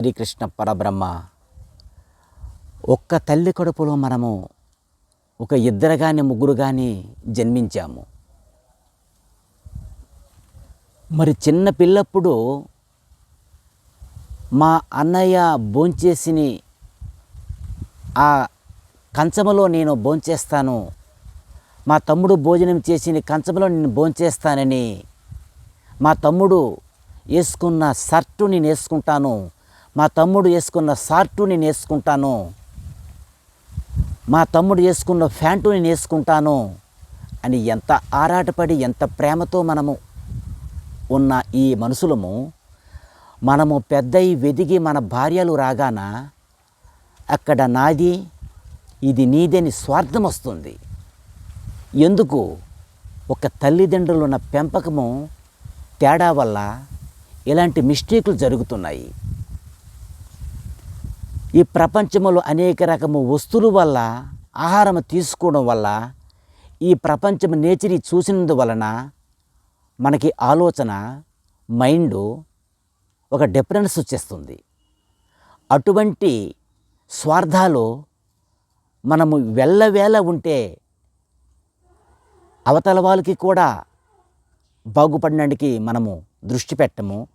శ్రీకృష్ణ పరబ్రహ్మ. ఒక్క తల్లి కడుపులో మనము ఒక ఇద్దరు కానీ ముగ్గురు కానీ జన్మించాము. మరి చిన్న పిల్లప్పుడు మా అన్నయ్య భోంచేసిని ఆ కంచములో నేను భోంచేస్తాను. మా తమ్ముడు భోజనం చేసిన కంచంలో నేను భోంచేస్తానని మా తమ్ముడు వేసుకున్న షర్టు నేను వేసుకుంటాను. మా తమ్ముడు వేసుకున్న షార్టు నేను వేసుకుంటాను. మా తమ్ముడు వేసుకున్న ప్యాంటు నేను వేసుకుంటాను. అని ఎంత ఆరాటపడి ఎంత ప్రేమతో మనము ఉన్న ఈ మనుషులము మనము పెద్దయి వెదిగి మన భార్యలు రాగాన అక్కడ నాది ఇది నీదని స్వార్థం వస్తుంది. ఎందుకు? ఒక తల్లిదండ్రులు ఉన్న పెంపకము తేడా వల్ల ఇలాంటి మిస్టేకులు జరుగుతున్నాయి. ఈ ప్రపంచంలో అనేక రకము వస్తువుల వల్ల ఆహారం తీసుకోవడం వల్ల ఈ ప్రపంచం నేచర్ చూసినందువలన మనకి ఆలోచన మైండ్ ఒక డిఫరెన్స్ వచ్చేస్తుంది. అటువంటి స్వార్థాలు మనము వెళ్ళవేళ ఉంటే అవతల వాళ్ళకి కూడా బాగుపడడానికి మనము దృష్టి పెట్టము.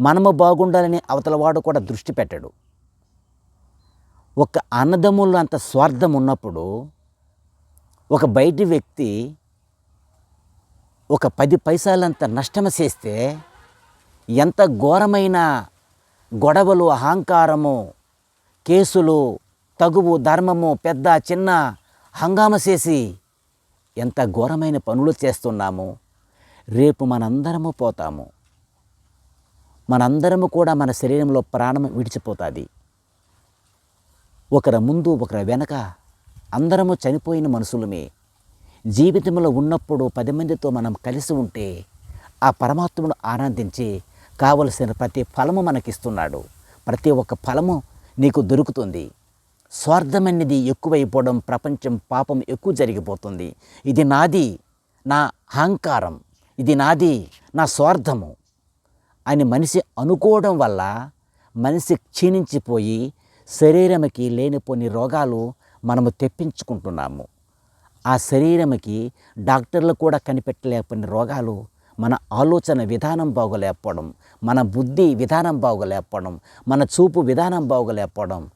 మనము బాగుండాలని అవతల వాడు కూడా దృష్టి పెట్టడు. ఒక అన్నదమ్ములు అంత స్వార్థం ఉన్నప్పుడు ఒక బయటి వ్యక్తి ఒక పది పైసలంత నష్టం చేస్తే ఎంత ఘోరమైన గొడవలు అహంకారము కేసులు తగువు ధర్మము పెద్ద చిన్న హంగామ చేసి ఎంత ఘోరమైన పనులు చేస్తున్నాము. రేపు మనందరము పోతాము. మనందరము కూడా మన శరీరంలో ప్రాణం విడిచిపోతుంది. ఒకరి ముందు ఒకరి వెనక అందరము చనిపోయిన మనుషులమే. జీవితంలో ఉన్నప్పుడు పది మందితో మనం కలిసి ఉంటే ఆ పరమాత్మను ఆనందించి కావలసిన ప్రతి ఫలము మనకిస్తున్నాడు. ప్రతి ఒక్క ఫలము నీకు దొరుకుతుంది. స్వార్థమనేది ఎక్కువైపోవడం ప్రపంచం పాపం ఎక్కువ జరిగిపోతుంది. ఇది నాది నా అహంకారం. ఇది నాది నా స్వార్థము అని మనిషి అనుకోవడం వల్ల మనిషి క్షీణించిపోయి శరీరంకి లేనిపోని రోగాలు మనము తెప్పించుకుంటున్నాము. ఆ శరీరంకి డాక్టర్లు కూడా కనిపెట్టలేకపోయిన రోగాలు మన ఆలోచన విధానం బాగోలేకపోవడం మన బుద్ధి విధానం బాగోలేకపోవడం మన చూపు విధానం బాగోలేకపోవడం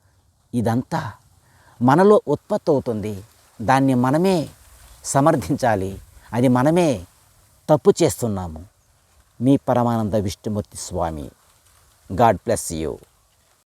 ఇదంతా మనలో ఉత్పత్తి అవుతుంది. దాన్ని మనమే సమర్థించాలి. అది మనమే తప్పు చేస్తున్నాము. మీ Paramananda Vishnumurthy Swami. God bless you.